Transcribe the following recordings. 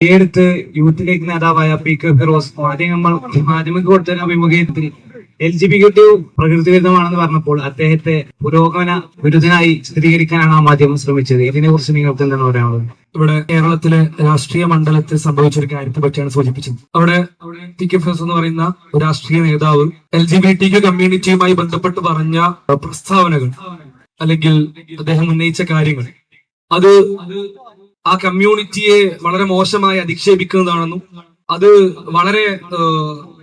ഈ അടുത്ത് youth league നേതാവായ പി കെ ഫിറോസ് ആദ്യം മാധ്യമങ്ങൾ മാധ്യമങ്ങൾക്ക് കൊടുത്ത അഭിമുഖത്തിൽ എൽ ജി ബി ടു പ്രകൃതി വിരുദ്ധമാണെന്ന് പറഞ്ഞപ്പോൾ അദ്ദേഹത്തെ പുരോഗമന വിരുദ്ധനായി സ്ഥിരീകരിക്കാനാണ് ആ മാധ്യമം ശ്രമിച്ചത്. ഇതിനെ കുറിച്ച് നിങ്ങൾക്ക് എന്താണ് പറയാനുള്ളത്? ഇവിടെ കേരളത്തിലെ രാഷ്ട്രീയ മണ്ഡലത്തിൽ സംഭവിച്ചൊരു കാര്യത്തെ പറ്റിയാണ് സൂചിപ്പിച്ചത്. അവിടെ ടി കെ ഫിറോസ് എന്ന് പറയുന്ന രാഷ്ട്രീയ നേതാവ് എൽ ജി ബി ടി കമ്മ്യൂണിറ്റിയുമായി ബന്ധപ്പെട്ട് പറഞ്ഞ പ്രസ്താവനകൾ അല്ലെങ്കിൽ അദ്ദേഹം ഉന്നയിച്ച കാര്യങ്ങൾ. അത് ആ കമ്മ്യൂണിറ്റിയെ വളരെ മോശമായി അധിക്ഷേപിക്കുന്നതാണെന്നും അത് വളരെ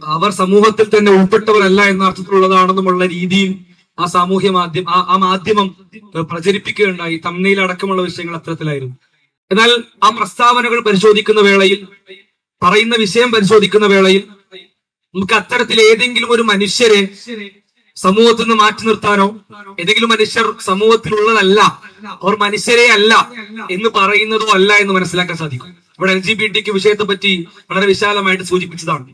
അവർ സമൂഹത്തിൽ തന്നെ ഉൾപ്പെട്ടവരല്ല എന്ന അർത്ഥത്തിലുള്ളതാണെന്നുമുള്ള രീതിയിൽ ആ സാമൂഹ്യ മാധ്യമം ആ- മാധ്യമം പ്രചരിപ്പിക്കുകയുണ്ടായി. തമ്മയിൽ അടക്കമുള്ള വിഷയങ്ങൾ അത്തരത്തിലായിരുന്നു. എന്നാൽ ആ പ്രസ്താവനകൾ പരിശോധിക്കുന്ന വേളയിൽ പറയുന്ന വിഷയം പരിശോധിക്കുന്ന വേളയിൽ നമുക്ക് അത്തരത്തിൽ ഏതെങ്കിലും ഒരു മനുഷ്യരെ സമൂഹത്തിൽ നിന്ന് മാറ്റി നിർത്താനോ? ഏതെങ്കിലും മനുഷ്യർ സമൂഹത്തിലുള്ളതല്ല അവർ മനുഷ്യരെ അല്ല എന്ന് പറയുന്നതോ അല്ല എന്ന് മനസ്സിലാക്കാൻ സാധിക്കും. ഇവിടെ എൽ ജി ബി ടിക്ക് വിഷയത്തെ പറ്റി വളരെ വിശാലമായിട്ട് സൂചിപ്പിച്ചതാണ്.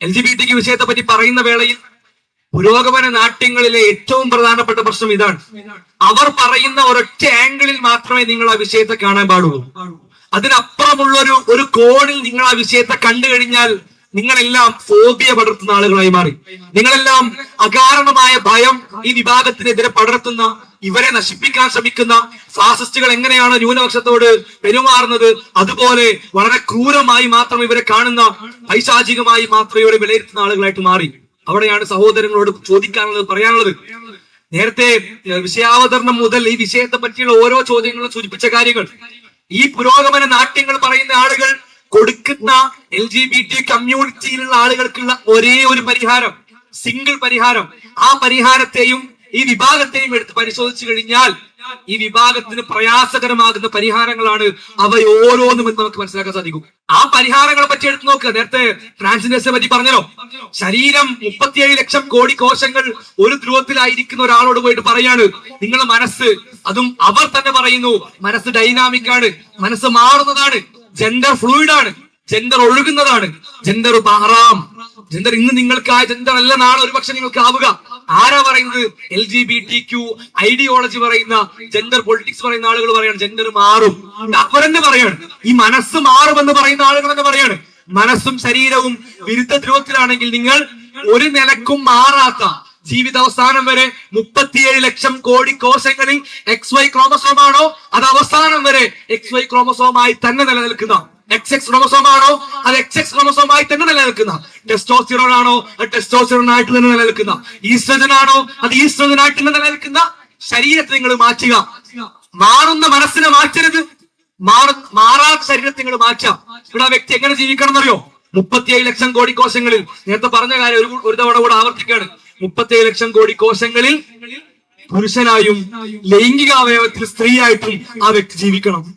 എൽ ജി ബി ടിക്ക് വിഷയത്തെ പറ്റി പറയുന്ന വേളയിൽ പുരോഗമന നാട്യങ്ങളിലെ ഏറ്റവും പ്രധാനപ്പെട്ട പ്രശ്നം ഇതാണ്. അവർ പറയുന്ന ഒരൊറ്റ ആംഗിളിൽ മാത്രമേ നിങ്ങൾ ആ വിഷയത്തെ കാണാൻ പാടുള്ളൂ. അതിനപ്പുറമുള്ള ഒരു ഒരു കോണിൽ നിങ്ങൾ ആ വിഷയത്തെ കണ്ടു കഴിഞ്ഞാൽ നിങ്ങളെല്ലാം ഫോബിയ പടർത്തുന്ന ആളുകളായി മാറി. നിങ്ങളെല്ലാം അകാരണമായ ഭയം ഈ വിഭാഗത്തിനെതിരെ പടർത്തുന്ന ഇവരെ നശിപ്പിക്കാൻ ശ്രമിക്കുന്ന ഫാസിസ്റ്റുകൾ എങ്ങനെയാണ് ന്യൂനപക്ഷത്തോട് പെരുമാറുന്നത്? അതുപോലെ വളരെ ക്രൂരമായി മാത്രം ഇവരെ കാണുന്ന പൈശാചികമായി മാത്രം ഇവരെ വിലയിരുത്തുന്ന ആളുകളായിട്ട് മാറി. അവിടെയാണ് സഹോദരങ്ങളോട് ചോദിക്കാനുള്ളത് പറയാനുള്ളത്. നേരത്തെ വിഷയാവതരണം മുതൽ ഈ വിഷയത്തെ പറ്റിയുള്ള ഓരോ ചോദ്യങ്ങളും സൂചിപ്പിച്ച കാര്യങ്ങൾ. ഈ പുരോഗമന നാട്യങ്ങൾ പറയുന്ന ആളുകൾ കൊടുക്കുന്ന എൽ ജി ബി ടി കമ്മ്യൂണിറ്റിയിലുള്ള ആളുകൾക്കുള്ള ഒരേ ഒരു പരിഹാരം സിംഗിൾ പരിഹാരം. ആ പരിഹാരത്തെയും ഈ വിഭാഗത്തെയും എടുത്ത് പരിശോധിച്ചു കഴിഞ്ഞാൽ ഈ വിഭാഗത്തിന് പ്രയാസകരമാകുന്ന പരിഹാരങ്ങളാണ് അവ ഓരോന്നും എന്ന് നമുക്ക് മനസ്സിലാക്കാൻ സാധിക്കും. ആ പരിഹാരങ്ങളെ പറ്റി എടുത്ത് നോക്കുക നേരത്തെ ട്രാൻസ്ജെൻഡേഴ്സിനെ പറ്റി പറഞ്ഞല്ലോ. ശരീരം മുപ്പത്തിയേഴ് ലക്ഷം കോടി കോശങ്ങൾ ഒരു ധ്രുവത്തിലായിരിക്കുന്ന ഒരാളോട് പോയിട്ട് പറയാണ്. നിങ്ങളുടെ മനസ്സ് അതും അവർ തന്നെ പറയുന്നു. മനസ്സ് ഡൈനാമിക് ആണ്. മനസ്സ് മാറുന്നതാണ്. ജെൻഡർ ഫ്ലൂയിഡ് ആണ്. ജെൻഡർ ഒഴുകുന്നതാണ്. ജെൻഡർ മാറാം ജെൻഡർ ഇന്ന് നിങ്ങൾക്ക് ആ ജെൻഡർ അല്ല നാളെ ഒരുപക്ഷെ നിങ്ങൾക്ക് ആവുക ആരാ പറയുന്നത്? L G B T Q ideology പറയുന്ന ജെൻഡർ പൊളിറ്റിക്സ് പറയുന്ന ആളുകൾ പറയാണ് ജെൻഡർ മാറും. അവരെന്നെ പറയാണ്. ഈ മനസ്സ് മാറുമെന്ന് പറയുന്ന ആളുകൾ തന്നെ പറയാണ്. മനസ്സും ശരീരവും വിരുദ്ധ ധ്രുവത്തിലാണെങ്കിൽ നിങ്ങൾ ഒരു നിലക്കും മാറാത്ത ജീവിതാവസാനം വരെ മുപ്പത്തിയേഴ് ലക്ഷം കോടി കോശങ്ങളിൽ എക്സ് വൈ ക്രോമസോം ആണോ? അത് അവസാനം വരെ എക്സ് വൈ ക്രോമസോമായി തന്നെ നിലനിൽക്കുന്ന എക്സ് എക്സ് ക്രോമസോം ആണോ? അത് എക്സ് എക്സ് ക്രോമസോം ആയി തന്നെ നിലനിൽക്കുന്ന ടെസ്റ്റോസിറോൺ ആണോ? അത് ടെസ്റ്റോസിറോൺ ആയിട്ട് തന്നെ നിലനിൽക്കുന്ന ഈസ്ട്രജൻ ആണോ? അത് ഈസ്ട്രജൻ ആയിട്ട് തന്നെ നിലനിൽക്കുന്ന ശരീരത്തെ നിങ്ങൾ മാറ്റുക. മാറുന്ന മനസ്സിനെ മാറ്റരുത്. മാറ മാറാത്ത ശരീരത്തെ നിങ്ങൾ മാറ്റാം ഇവിടെ ആ വ്യക്തി എങ്ങനെ ജീവിക്കണം എന്നറിയോ? മുപ്പത്തിയേഴ് ലക്ഷം കോടി കോശങ്ങളിൽ. നേരത്തെ പറഞ്ഞ കാര്യം ഒരു ഒരു തവണ കൂടെ ആവർത്തിക്കാണ് മുപ്പത്തിയേഴ് ലക്ഷം കോടി കോശങ്ങളിൽ പുരുഷനായും ലൈംഗിക അവയവത്തിൽ സ്ത്രീയായിട്ടും ആ വ്യക്തി ജീവിക്കണം.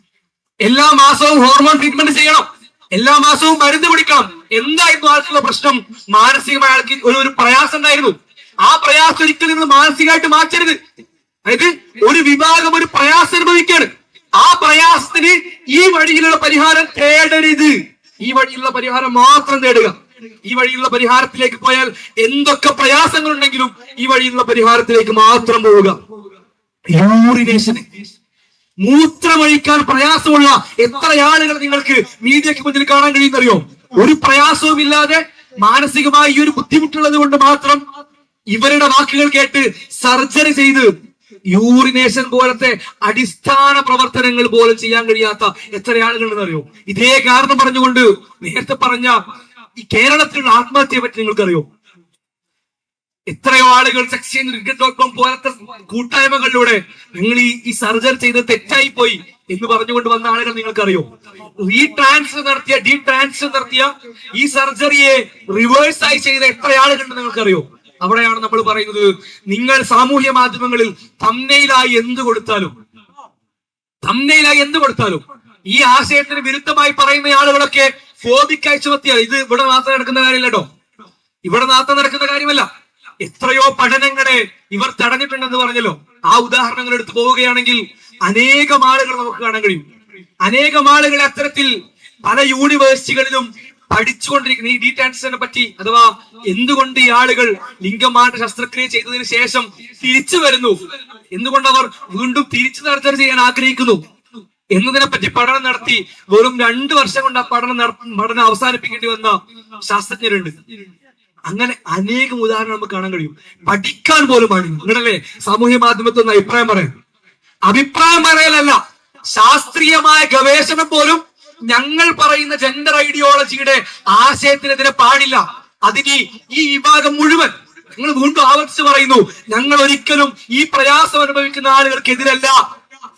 എല്ലാ മാസവും ഹോർമോൺ ട്രീറ്റ്മെന്റ് ചെയ്യണം. എല്ലാ മാസവും മരുന്ന് പിടിക്കണം എന്തായിരുന്നു ആൾക്കുള്ള പ്രശ്നം? മാനസികമായ ആൾക്ക് ഒരു ഒരു പ്രയാസം ഉണ്ടായിരുന്നു. ആ പ്രയാസം ഒരിക്കലും മാനസികമായിട്ട് മാറ്റരുത്. അതായത് ഒരു വിഭാഗം ഒരു പ്രയാസം അനുഭവിക്കാണ് ആ പ്രയാസത്തിന് ഈ വഴിയിലുള്ള പരിഹാരം തേടരുത്. ഈ വഴിയിലുള്ള പരിഹാരം മാത്രം തേടുക. ഈ വഴിയുള്ള പരിഹാരത്തിലേക്ക് പോയാൽ എന്തൊക്കെ പ്രയാസങ്ങൾ ഉണ്ടെങ്കിലും ഈ വഴിയുള്ള പരിഹാരത്തിലേക്ക് മാത്രം പോവുക. യൂറിനേഷന് മൂത്രമഴിക്കാൻ പ്രയാസമുള്ള എത്ര ആളുകൾ നിങ്ങൾക്ക് മീഡിയക്ക് മുന്നിൽ കാണാൻ കഴിയുന്നറിയോ? ഒരു പ്രയാസവും ഇല്ലാതെ മാനസികമായി ഈ ഒരു ബുദ്ധിമുട്ടുള്ളത് കൊണ്ട് മാത്രം ഇവരുടെ വാക്കുകൾ കേട്ട് സർജറി ചെയ്ത് യൂറിനേഷൻ പോലത്തെ അടിസ്ഥാന പ്രവർത്തനങ്ങൾ പോലും ചെയ്യാൻ കഴിയാത്ത എത്ര ആളുകളുണ്ടെന്ന് അറിയോ ഇതേ കാരണം പറഞ്ഞുകൊണ്ട് നേരത്തെ പറഞ്ഞ ഈ കേരളത്തിലുള്ള ആത്മഹത്യയെ പറ്റി നിങ്ങൾക്കറിയോ? എത്രയോ ആളുകൾ സെക്ഷൻ പോലത്തെ കൂട്ടായ്മകളിലൂടെ നിങ്ങൾ ഈ ഈ സർജറി ചെയ്ത് തെറ്റായി പോയി എന്ന് പറഞ്ഞുകൊണ്ട് വന്ന ആളുകൾ നിങ്ങൾക്കറിയോ? ഈ ട്രാൻസ്ഫർ നടത്തിയ ഡീ ട്രാൻസ്ഫർ നടത്തിയ ഈ സർജറിയെ റിവേഴ്സ് ആയി ചെയ്ത എത്ര ആളുകളുണ്ട് നിങ്ങൾക്കറിയോ? അവിടെയാണ് നമ്മൾ പറയുന്നത് നിങ്ങൾ സാമൂഹ്യ മാധ്യമങ്ങളിൽ തമ്മയിലായി എന്ത് കൊടുത്താലും തമ്മയിലായി എന്ത് കൊടുത്താലും ഈ ആശയത്തിന് വിരുദ്ധമായി പറയുന്ന ആളുകളൊക്കെ ഫോബിക്കായി പറ്റിയാൽ ഇത് ഇവിടെ മാത്രം നടക്കുന്ന കാര്യമല്ലട്ടോ ഇവിടെ മാത്രം നടക്കുന്ന കാര്യമല്ല. എത്രയോ പഠനങ്ങളെ ഇവർ തടഞ്ഞിട്ടുണ്ടെന്ന് പറഞ്ഞല്ലോ. ആ ഉദാഹരണങ്ങൾ എടുത്തു പോവുകയാണെങ്കിൽ അനേകം ആളുകൾ നമുക്ക് കാണാൻ കഴിയും. അനേകം ആളുകളെ അത്തരത്തിൽ പല യൂണിവേഴ്സിറ്റികളിലും പഠിച്ചുകൊണ്ടിരിക്കുന്ന ഈ ഡീറ്റാൻസിനെ പറ്റി അഥവാ എന്തുകൊണ്ട് ഈ ആളുകൾ ലിംഗമാറ്റ ശസ്ത്രക്രിയ ചെയ്തതിന് ശേഷം തിരിച്ചു വരുന്നു? എന്തുകൊണ്ട് അവർ വീണ്ടും തിരിച്ചു നടത്തുക ചെയ്യാൻ ആഗ്രഹിക്കുന്നു? എന്നതിനെ പറ്റി പഠനം നടത്തി വെറും രണ്ടു വർഷം കൊണ്ട് ആ പഠനം പഠനം അവസാനിപ്പിക്കേണ്ടി വന്ന ശാസ്ത്രജ്ഞരുണ്ട്. അങ്ങനെ അനേകം ഉദാഹരണം നമുക്ക് കാണാൻ കഴിയും. പഠിക്കാൻ പോലും ആണ് നിങ്ങളല്ലേ സാമൂഹ്യ മാധ്യമത്തിൽ ഒന്ന് അഭിപ്രായം പറയാം. അഭിപ്രായം പറയലല്ല ശാസ്ത്രീയമായ ഗവേഷണം പോലും ഞങ്ങൾ പറയുന്ന ജെൻഡർ ഐഡിയോളജിയുടെ ആശയത്തിനെതിരെ പാടില്ല. അതിന് ഈ വിഭാഗം മുഴുവൻ നിങ്ങൾ വീണ്ടും ആവർത്തിച്ച് പറയുന്നു ഞങ്ങൾ ഒരിക്കലും ഈ പ്രയാസം അനുഭവിക്കുന്ന ആളുകൾക്കെതിരല്ല.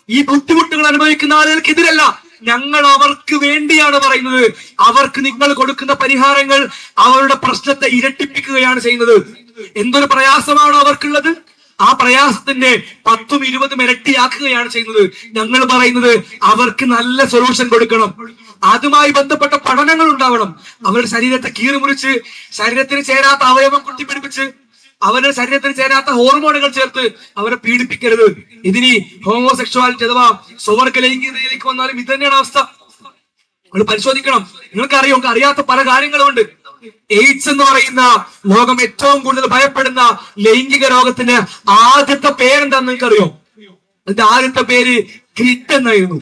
ഈ ബുദ്ധിമുട്ടുകൾ അനുഭവിക്കുന്ന ആളുകൾക്കെതിരല്ല. ഞങ്ങൾ അവർക്ക് വേണ്ടിയാണ് പറയുന്നത്. അവർക്ക് നിങ്ങൾ കൊടുക്കുന്ന പരിഹാരങ്ങൾ അവരുടെ പ്രശ്നത്തെ ഇരട്ടിപ്പിക്കുകയാണ് ചെയ്യുന്നത്. എന്തൊരു പ്രയാസമാണ് അവർക്കുള്ളത്? ആ പ്രയാസത്തിന്റെ പത്തും ഇരുപതും ഇരട്ടിയാക്കുകയാണ് ചെയ്യുന്നത്. ഞങ്ങൾ പറയുന്നത് അവർക്ക് നല്ല സൊല്യൂഷൻ കൊടുക്കണം. അതുമായി ബന്ധപ്പെട്ട പഠനങ്ങൾ ഉണ്ടാവണം. അവരുടെ ശരീരത്തെ കീറിമുറിച്ച് ശരീരത്തിന് ചേരാത്ത അവയവം കുത്തിപ്പിടിപ്പിച്ച് അവരുടെ ശരീരത്തിന് ചേരാത്ത ഹോർമോണുകൾ ചേർത്ത് അവരെ പീഡിപ്പിക്കരുത്. ഇതിനി ഹോമോസെക്ഷുവാലിറ്റി അഥവാ സ്വവർഗ ലൈംഗികതയിലേക്ക് വന്നാലും ഇത് തന്നെയാണ് അവസ്ഥ. നിങ്ങൾ പരിശോധിക്കണം. നിങ്ങൾക്ക് അറിയാം നിങ്ങൾക്ക് അറിയാത്ത പല കാര്യങ്ങളുമുണ്ട് എയ്ഡ്സ് എന്ന് പറയുന്ന ലോകം ഏറ്റവും കൂടുതൽ ഭയപ്പെടുന്ന ലൈംഗിക രോഗത്തിന് ആദ്യത്തെ പേരെന്താന്ന് നിങ്ങൾക്ക് അറിയോ അതിന്റെ ആദ്യത്തെ പേര് ഗ്രിറ്റ് എന്നായിരുന്നു.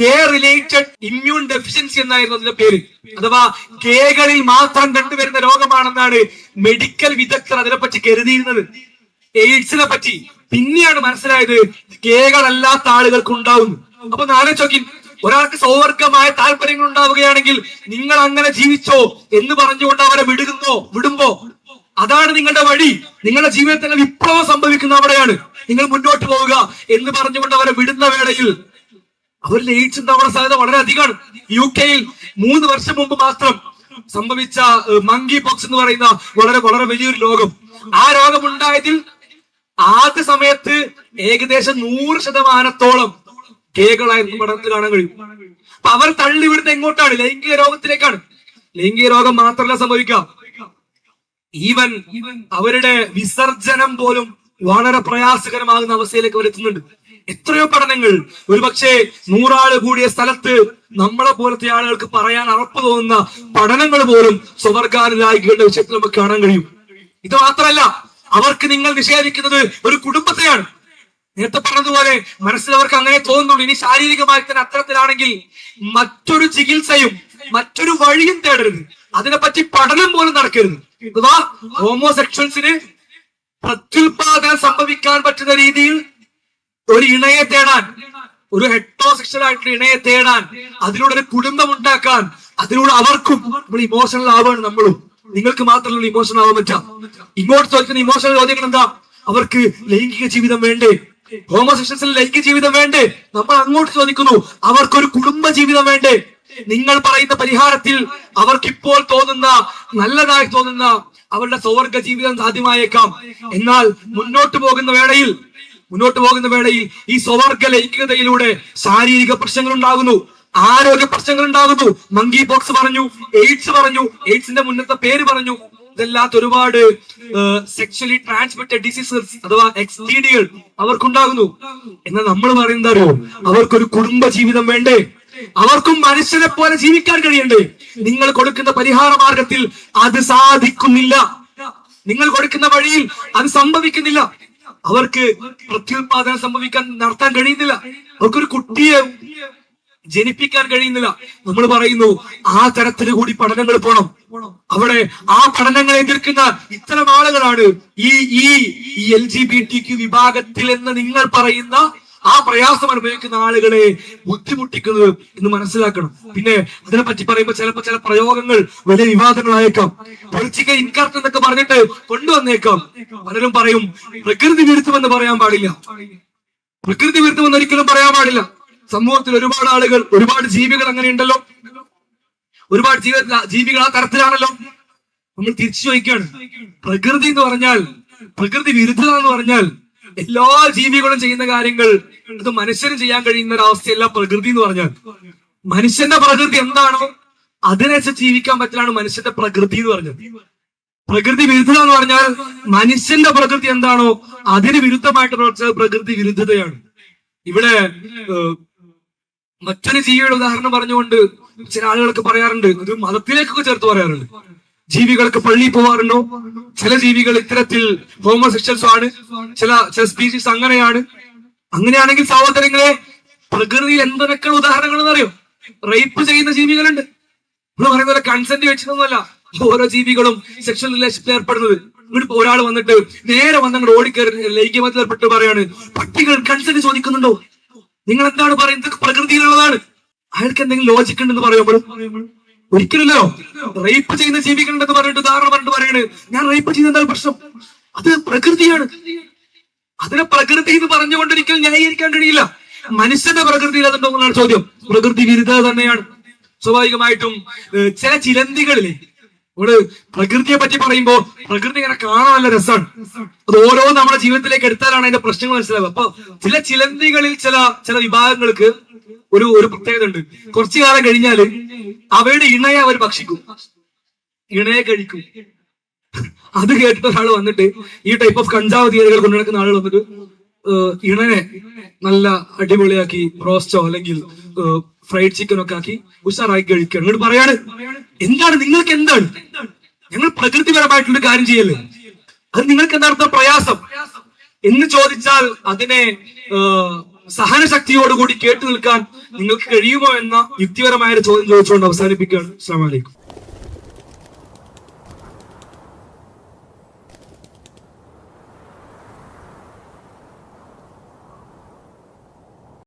ഗേ റിലേറ്റഡ് ഇമ്മ്യൂൺ ഡെഫിഷ്യൻസി എന്നായിരുന്നു അതിന്റെ പേര്. അഥവാ കേകളിൽ മാത്രം കണ്ടുവരുന്ന രോഗമാണെന്നാണ് മെഡിക്കൽ വിദഗ്ധർ അതിനെപ്പറ്റി കരുതിയിരുന്നത്. എയ്ഡ്സിനെ പറ്റി. പിന്നെയാണ് മനസ്സിലായത് കേകളല്ലാത്ത ആളുകൾക്ക് ഉണ്ടാവുന്നു അപ്പൊ നാലോചോക്കി ഒരാൾക്ക് സൗവർഗമായ താല്പര്യങ്ങൾ ഉണ്ടാവുകയാണെങ്കിൽ നിങ്ങൾ അങ്ങനെ ജീവിച്ചോ എന്ന് പറഞ്ഞുകൊണ്ട് അവരെ വിടുന്നോ വിടുമ്പോ? അതാണ് നിങ്ങളുടെ വഴി. നിങ്ങളുടെ ജീവിതത്തിൽ വിപ്ലവം സംഭവിക്കുന്ന അവിടെയാണ്. നിങ്ങൾ മുന്നോട്ട് പോവുക എന്ന് പറഞ്ഞുകൊണ്ട് അവരെ വിടുന്ന വേളയിൽ അവരിൽ എയ്ഡ്സ് ഉണ്ടാവാൻ സാധ്യത വളരെ അധികമാണ് യു കെയിൽ മൂന്ന് വർഷം മുമ്പ് മാത്രം സംഭവിച്ച മങ്കി പോക്സ് എന്ന് പറയുന്ന വളരെ വളരെ വലിയൊരു രോഗം. ആ രോഗം ഉണ്ടായതിൽ ആദ്യ സമയത്ത് ഏകദേശം നൂറ് ശതമാനത്തോളം കേകളായിരുന്നു പഠനത്തിൽ കാണാൻ കഴിയും. അപ്പൊ അവർ തള്ളി വിടുന്ന എങ്ങോട്ടാണ്? ലൈംഗിക രോഗത്തിലേക്കാണ്. ലൈംഗിക രോഗം മാത്രമല്ല സംഭവിക്കാം ഈവൻ അവരുടെ വിസർജനം പോലും വളരെ പ്രയാസകരമാകുന്ന അവസ്ഥയിലേക്ക് അവർ എത്തുന്നുണ്ട്. എത്രയോ പഠനങ്ങൾ. ഒരുപക്ഷെ നൂറാൾ കൂടിയ സ്ഥലത്ത് നമ്മളെ പോലത്തെ ആളുകൾക്ക് പറയാൻ അറപ്പ് തോന്നുന്ന പഠനങ്ങൾ പോലും സ്വവർഗാനുരാഗികളുടെ വിഷയത്തിൽ നമുക്ക് കാണാൻ കഴിയും. ഇത് മാത്രമല്ല അവർക്ക് നിങ്ങൾ നിഷേധിക്കുന്നത് ഒരു കുടുംബത്തെയാണ്. നേരത്തെ പറഞ്ഞതുപോലെ മനസ്സിൽ അവർക്ക് അങ്ങനെ തോന്നുന്നുള്ളൂ. ഇനി ശാരീരികമായി തന്നെ അത്തരത്തിലാണെങ്കിൽ മറ്റൊരു ചികിത്സയും മറ്റൊരു വഴിയും തേടരുത്. അതിനെപ്പറ്റി പഠനം പോലും നടക്കരുത്. ഹോമോസെക്ഷൻസിന് പ്രത്യുൽപാദനം സംഭവിക്കാൻ പറ്റുന്ന രീതിയിൽ ഒരു ഇണയെ തേടാൻ ഒരു ഹെറ്റോസെക്ഷൽ ആയിട്ടുള്ള ഇണയെ തേടാൻ അതിലൂടെ ഒരു കുടുംബം ഉണ്ടാക്കാൻ അതിലൂടെ അവർക്കും നമ്മൾ ഇമോഷണൽ ആവുകയാണ് നമ്മളും. നിങ്ങൾക്ക് മാത്രമല്ല ഇമോഷണൽ ആവാൻ പറ്റാം. ഇങ്ങോട്ട് ചോദിക്കുന്ന ഇമോഷണൽ ചോദ്യങ്ങൾ എന്താ? അവർക്ക് ലൈംഗിക ജീവിതം വേണ്ടേ? ഹോമോസെക്ഷൻസിൽ ലൈംഗിക ജീവിതം വേണ്ടേ? നമ്മൾ അങ്ങോട്ട് ചോദിക്കുന്നു അവർക്കൊരു കുടുംബ ജീവിതം വേണ്ടേ? നിങ്ങൾ പറയുന്ന പരിഹാരത്തിൽ അവർക്കിപ്പോൾ തോന്നുന്ന നല്ലതായി തോന്നുന്ന അവരുടെ സൗവർഗ ജീവിതം സാധ്യമായേക്കാം. എന്നാൽ മുന്നോട്ട് പോകുന്ന വേളയിൽ മുന്നോട്ട് പോകുന്ന വേളയിൽ ഈ സ്വവർഗ ലൈംഗികതയിലൂടെ ശാരീരിക പ്രശ്നങ്ങൾ ഉണ്ടാകുന്നു ആരോഗ്യ പ്രശ്നങ്ങൾ ഉണ്ടാകുന്നു മങ്കി ബോക്സ് പറഞ്ഞു എയ്ഡ്സ് പറഞ്ഞു എയ്ഡ്സിന്റെ മുന്നത്തെ പേര് പറഞ്ഞു. ഇതല്ലാത്ത ഒരുപാട് സെക്ഷലി ട്രാൻസ്മിറ്റഡ് ഡിസീസസ് അഥവാ എക്സ് അവർക്കുണ്ടാകുന്നു. എന്നാൽ നമ്മൾ പറയുന്നത് അറിയോ അവർക്കൊരു കുടുംബ ജീവിതം വേണ്ടേ? അവർക്കും മനുഷ്യനെ പോലെ ജീവിക്കാൻ കഴിയണ്ടേ? നിങ്ങൾ കൊടുക്കുന്ന പരിഹാര മാർഗത്തിൽ അത് സാധിക്കുന്നില്ല. നിങ്ങൾ കൊടുക്കുന്ന വഴിയിൽ അത് സംഭവിക്കുന്നില്ല. അവർക്ക് പ്രത്യുത്പാദനം സംഭവിക്കാൻ നടത്താൻ കഴിയുന്നില്ല. അവർക്കൊരു കുട്ടിയെ ജനിപ്പിക്കാൻ കഴിയുന്നില്ല. നമ്മൾ പറയുന്നു ആ തരത്തിൽ കൂടി പഠനങ്ങൾ പോണം. അവിടെ ആ പഠനങ്ങൾ എതിർക്കുന്ന ഇത്തരം ആളുകളാണ് ഈ ഈ എൽ ജി ബി ടി വിഭാഗത്തിൽ എന്ന് നിങ്ങൾ പറയുന്ന ആ പ്രയാസം അനുഭവിക്കുന്ന ആളുകളെ ബുദ്ധിമുട്ടിക്കുന്നത് എന്ന് മനസ്സിലാക്കണം. പിന്നെ അതിനെ പറ്റി പറയുമ്പോൾ ചിലപ്പോൾ ചില പ്രയോഗങ്ങൾ വലിയ വിവാദങ്ങളായേക്കാം. പൊളിച്ചിക്ക് ഇൻകാർട്ട് എന്നൊക്കെ പറഞ്ഞിട്ട് കൊണ്ടുവന്നേക്കാം. പലരും പറയും പ്രകൃതി വിരുദ്ധമെന്ന് പറയാൻ പാടില്ല. പ്രകൃതി വിരുദ്ധമെന്ന് ഒരിക്കലും പറയാൻ പാടില്ല. സമൂഹത്തിൽ ഒരുപാട് ആളുകൾ ഒരുപാട് ജീവികൾ അങ്ങനെ ഉണ്ടല്ലോ. ഒരുപാട് ജീവ ജീവികൾ ആ തരത്തിലാണല്ലോ. നമ്മൾ തിരിച്ചു ചോദിക്കുകയാണ്. പ്രകൃതി എന്ന് പറഞ്ഞാൽ പ്രകൃതി വിരുദ്ധത എന്ന് പറഞ്ഞാൽ എല്ലാ ജീവികളും ചെയ്യുന്ന കാര്യങ്ങൾ അത് മനുഷ്യന് ചെയ്യാൻ കഴിയുന്ന ഒരു അവസ്ഥയല്ല പ്രകൃതി എന്ന് പറഞ്ഞാൽ. മനുഷ്യന്റെ പ്രകൃതി എന്താണോ അതിനനുസരിച്ച് ജീവിക്കാൻ പറ്റലാണ് മനുഷ്യന്റെ പ്രകൃതി എന്ന് പറഞ്ഞത്. പ്രകൃതി വിരുദ്ധത എന്ന് പറഞ്ഞാൽ മനുഷ്യന്റെ പ്രകൃതി എന്താണോ അതിന് വിരുദ്ധമായിട്ട് പ്രവർത്തിച്ചത് പ്രകൃതി വിരുദ്ധതയാണ്. ഇവിടെ മറ്റൊരു ജീവിയുടെ ഉദാഹരണം പറഞ്ഞുകൊണ്ട് ചില ആളുകളൊക്കെ പറയാറുണ്ട്. ഇത് മതത്തിലേക്കൊക്കെ ചേർത്ത് പറയാറുണ്ട്. ജീവികൾക്ക് പള്ളി പോവാറുണ്ടോ? ചില ജീവികൾ ഇത്തരത്തിൽ ഹോമോസെക്ഷൽസ് ആണ്. ചില ചില സ്പീഷീസ് അങ്ങനെയാണ്. അങ്ങനെയാണെങ്കിൽ സഹോദരങ്ങളെ പ്രകൃതിയിൽ എന്തൊക്കെ ഉദാഹരണങ്ങൾ അറിയോ? റേപ്പ് ചെയ്യുന്ന ജീവികളുണ്ട്. നമ്മൾ പറയുന്ന പോലെ കൺസെന്റ് വെച്ചിട്ടൊന്നുമല്ല. ഓരോ ജീവികളും സെക്ഷൽ റിലേഷനിൽ ഏർപ്പെടുന്നത്. ഇവിടെ ഒരാൾ വന്നിട്ട് നേരെ വന്നങ്ങോട്ട് ഓടിക്കയറി ലൈംഗികമത്തിൽ ഏർപ്പെട്ട് പറയാണ് പട്ടികൾ കൺസെന്റ് ചോദിക്കുന്നുണ്ടോ? നിങ്ങൾ എന്താണ് പറയുന്നത് പ്രകൃതിയിലുള്ളതാണ്. അയാൾക്ക് എന്തെങ്കിലും ലോജിക് ഉണ്ടെന്ന് പറയുമ്പോൾ ഒരിക്കലല്ലോ റേപ്പ് ചെയ്യുന്ന ജീവിക്കണ്ടെന്ന് പറഞ്ഞിട്ട് ഉദാഹരണം പറഞ്ഞിട്ട് പറയാണ്. ഞാൻ റേപ്പ് ചെയ്യുന്ന പ്രശ്നം? അത് പ്രകൃതിയാണ്. അതിനെ പ്രകൃതി എന്ന് പറഞ്ഞുകൊണ്ട് ഒരിക്കലും ന്യായീകരിക്കാൻ കഴിയില്ല. മനുഷ്യന്റെ പ്രകൃതിയിൽ അതുണ്ടോ എന്നുള്ള ചോദ്യം. പ്രകൃതി വിരുദ്ധ തന്നെയാണ്. സ്വാഭാവികമായിട്ടും ചില ചിലന്തികളിലെ നമ്മൾ പ്രകൃതിയെ പറ്റി പറയുമ്പോൾ പ്രകൃതി ഇങ്ങനെ കാണാൻ നല്ല രസമാണ് അത് ഓരോ നമ്മുടെ ജീവിതത്തിലേക്ക് എടുത്താലാണ് അതിന്റെ പ്രശ്നങ്ങൾ മനസ്സിലാവുക. അപ്പൊ ചില ചിലന്തികളിൽ ചില ചില വിഭാഗങ്ങൾക്ക് ഒരു ഒരു പ്രത്യേകത ഉണ്ട് കുറച്ചു കാലം കഴിഞ്ഞാൽ അവയുടെ ഇണയെ അവർ ഭക്ഷിക്കും. ഇണയെ കഴിക്കും. അത് കേട്ട ഒരാൾ വന്നിട്ട് ഈ ടൈപ്പ് ഓഫ് കഞ്ചാവ് തീയതികൾ കൊണ്ടു നടക്കുന്ന ആളുകൾ വന്നിട്ട് ഇണനെ നല്ല അടിപൊളിയാക്കി റോസ്റ്റോ അല്ലെങ്കിൽ ഫ്രൈഡ് ചിക്കൻ ഒക്കെ ആക്കി ഉഷാറാക്കി കഴിക്കുക എന്നിട്ട് പറയാണ്. എന്താണ്? നിങ്ങൾക്ക് എന്താണ്? ഞങ്ങൾ പ്രകൃതിപരമായിട്ടുള്ള കാര്യം ചെയ്യല്ലേ? അത് നിങ്ങൾക്ക് എന്താ അർത്ഥം? പ്രയാസം. എന്ന് ചോദിച്ചാൽ അതിനെ സഹനശക്തിയോടുകൂടി കേട്ടു നിൽക്കാൻ നിങ്ങൾക്ക് കഴിയുമോ എന്ന യുക്തിപരമായ ഒരു ചോദ്യം ചോദിച്ചുകൊണ്ട് അവസാനിപ്പിക്കുകയാണ്. അസ്സാം വലൈക്കും